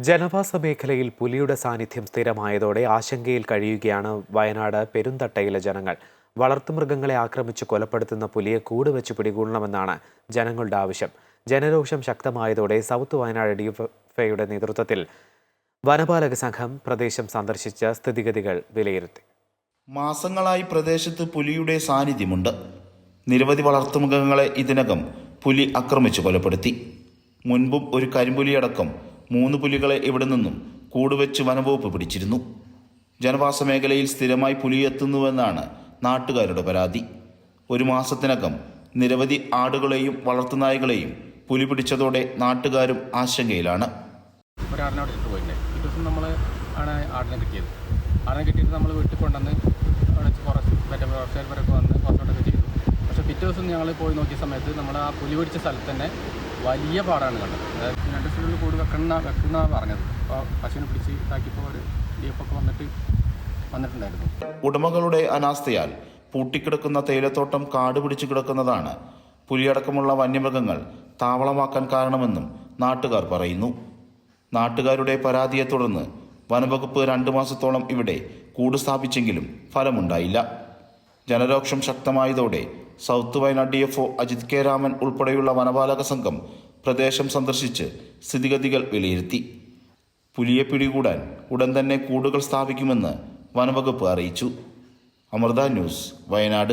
ജനവാസ മേഖലയിൽ പുലിയുടെ സാന്നിധ്യം സ്ഥിരമായതോടെ ആശങ്കയിൽ കഴിയുകയാണ് വയനാട് പെരുന്തട്ടയിലെ ജനങ്ങൾ. വളർത്തുമൃഗങ്ങളെ ആക്രമിച്ച് കൊലപ്പെടുത്തുന്ന പുലിയെ കൂട് വെച്ച് പിടികൂടണമെന്നാണ് ജനങ്ങളുടെ ആവശ്യം. ജനരോഷം ശക്തമായതോടെ സൗത്ത് വയനാട് ഡിഎഫ്ഐയുടെ നേതൃത്വത്തിൽ വനപാലക സംഘം പ്രദേശം സന്ദർശിച്ച സ്ഥിതിഗതികൾ വിലയിരുത്തി. മാസങ്ങളായി പ്രദേശത്ത് പുലിയുടെ സാന്നിധ്യമുണ്ട്. നിരവധി വളർത്തുമൃഗങ്ങളെ ഇതിനകം പുലി ആക്രമിച്ചു കൊലപ്പെടുത്തി. മുൻപും ഒരു കരിമ്പുലിയടക്കം മൂന്ന് പുലികളെ ഇവിടെ നിന്നും കൂടുവെച്ച് വനവകുപ്പ് പിടിച്ചിരുന്നു. ജനവാസ മേഖലയിൽ സ്ഥിരമായി പുലി എത്തുന്നുവെന്നാണ് നാട്ടുകാരുടെ പരാതി. ഒരു മാസത്തിനകം നിരവധി ആടുകളെയും വളർത്തുനായകളെയും പുലി പിടിച്ചതോടെ നാട്ടുകാരും ആശങ്കയിലാണ്. നമ്മൾ കുറച്ച് വന്ന് ചെയ്തു. പക്ഷേ പിറ്റേ ദിവസം ഞങ്ങൾ പോയി നോക്കിയ സമയത്ത് നമ്മൾ ആ പുലി പിടിച്ച സ്ഥലത്ത് തന്നെ വലിയ പാടാണ് കണ്ടത്. രണ്ട് ദിവസത്തിനുള്ളിൽ കൂട് വെക്കണ വെക്കുന്ന പറഞ്ഞത്. അപ്പോൾ പശുവിനെ പിടിച്ച് ഇതാക്കിയപ്പോൾ ഒരു ഡി വന്നിട്ട് വന്നിട്ടുണ്ടായിരുന്നു. ഉടമകളുടെ അനാസ്ഥയാൽ പൂട്ടിക്കിടക്കുന്ന തേയിലത്തോട്ടം കാട് പിടിച്ചു കിടക്കുന്നതാണ്. പുലിയടക്കമുള്ള വന്യമൃഗങ്ങൾ താവളമാക്കാൻ കാരണമെന്നും നാട്ടുകാർ പറയുന്നു. നാട്ടുകാരുടെ പരാതിയെ തുടർന്ന് വനവകുപ്പ് രണ്ടു മാസത്തോളം ഇവിടെ കൂട് സ്ഥാപിച്ചെങ്കിലും ഫലമുണ്ടായില്ല. ജനരോക്ഷം ശക്തമായതോടെ south Wayanad D F Ajith K Raman ഉൾപ്പെടെയുള്ള വനപാലക സംഘം പ്രദേശം സന്ദർശിച്ച് സ്ഥിതിഗതികൾ വിലയിരുത്തി. പുലിയെ പിടികൂടാൻ ഉടൻ തന്നെ കൂടുകൾ സ്ഥാപിക്കുമെന്ന് വനവകുപ്പ് അറിയിച്ചു. അമൃത ന്യൂസ് വയനാട്.